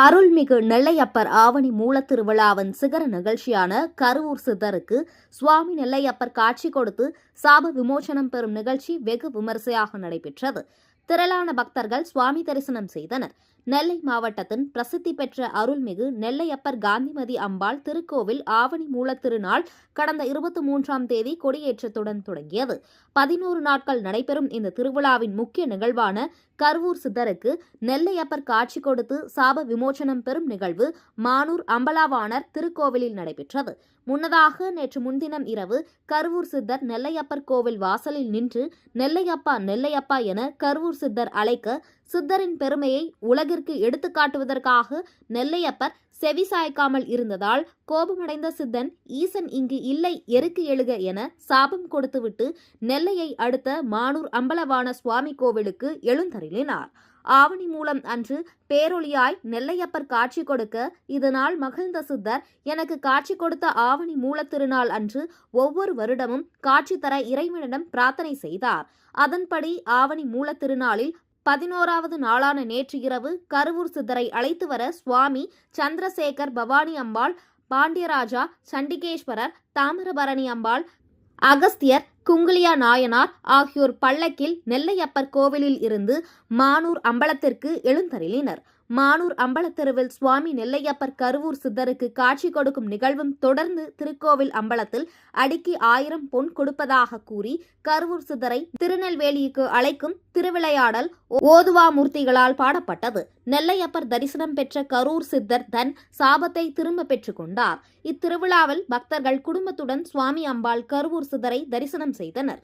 அருள்மிகு நெல்லையப்பர் ஆவணி மூலத்திருவிழாவின் சிகர நிகழ்ச்சியான கருவூர் சித்தருக்கு சுவாமி நெல்லையப்பர் காட்சி கொடுத்து சாப விமோசனம் பெறும் நிகழ்ச்சி வெகு விமரிசையாக நடைபெற்றது. திரளான பக்தர்கள் சுவாமி தரிசனம் செய்தனர். நெல்லை மாவட்டத்தின் பிரசித்தி பெற்ற அருள்மிகு நெல்லையப்பர் காந்திமதி அம்பாள் திருக்கோவில் ஆவணி மூலத்திருநாள் கடந்த இருபத்தி மூன்றாம் தேதி கொடியேற்றத்துடன் தொடங்கியது. பதினோரு நாட்கள் நடைபெறும் இந்த திருவிழாவின் முக்கிய நிகழ்வான கருவூர் சித்தருக்கு நெல்லையப்பர் காட்சி கொடுத்து சாப விமோசனம் பெறும் நிகழ்வு மானூர் அம்பலாவாணர் திருக்கோவிலில் நடைபெற்றது. முன்னதாக நேற்று முன்தினம் இரவு கருவூர் சித்தர் நெல்லையப்பர் கோவில் வாசலில் நின்று நெல்லையப்பா நெல்லையப்பா என கருவூர் சித்தர் அழைக்க சித்தரின் பெருமையை உலகிற்கு எடுத்துக்காட்டுவதற்காக நெல்லையப்பர் செவி சாய்க்காமல் இருந்ததால் கோபமடைந்த சித்தன் ஈசன் இங்கு இல்லை எருக்கு எழுக என சாபம் கொடுத்துவிட்டு நெல்லையை அடுத்த மானூர் அம்பலவான சுவாமி கோவிலுக்கு எழுந்தருளினார். ஆவணி மூலம் அன்று பேரொளியாய் நெல்லையப்பர் காட்சி கொடுக்க இதனால் மகிழ்ந்த சித்தர். எனக்கு காட்சி கொடுத்த ஆவணி மூலத்திருநாள் அன்று ஒவ்வொரு வருடமும் காட்சி தர இறைவனிடம் பிரார்த்தனை செய்தார். அதன்படி ஆவணி மூலத்திருநாளில் பதினோராவது நாளான நேற்று இரவு கருவூர் சித்தரை அழைத்து வர சுவாமி சந்திரசேகர் பவானி அம்பாள் பாண்டியராஜா சண்டிகேஸ்வரர் தாமிரபரணி அம்பாள் அகஸ்தியர் குங்குலியா நாயனார் ஆகியோர் பல்லக்கில் நெல்லையப்பர் கோவிலில் இருந்து மானூர் அம்பலத்திற்கு எழுந்தருளினர். மானூர் அம்பலத்தெருவில் சுவாமி நெல்லையப்பர் கருவூர் சித்தருக்கு காட்சி கொடுக்கும் நிகழ்வும் தொடர்ந்து திருக்கோவில் அம்பலத்தில் அடிக்கி ஆயிரம் பொன் கொடுப்பதாக கூறி கருவூர் சித்தரை திருநெல்வேலிக்கு அழைக்கும் திருவிளையாடல் ஓதுவா மூர்த்திகளால் பாடப்பட்டது. நெல்லையப்பர் தரிசனம் பெற்ற கரூர் சித்தர் தன் சாபத்தை திரும்ப பெற்றுக் கொண்டார் இத்திருவிழாவில் பக்தர்கள் குடும்பத்துடன் சுவாமி அம்பாள் கருவூர் சித்தரை தரிசனம் செய்தனர்.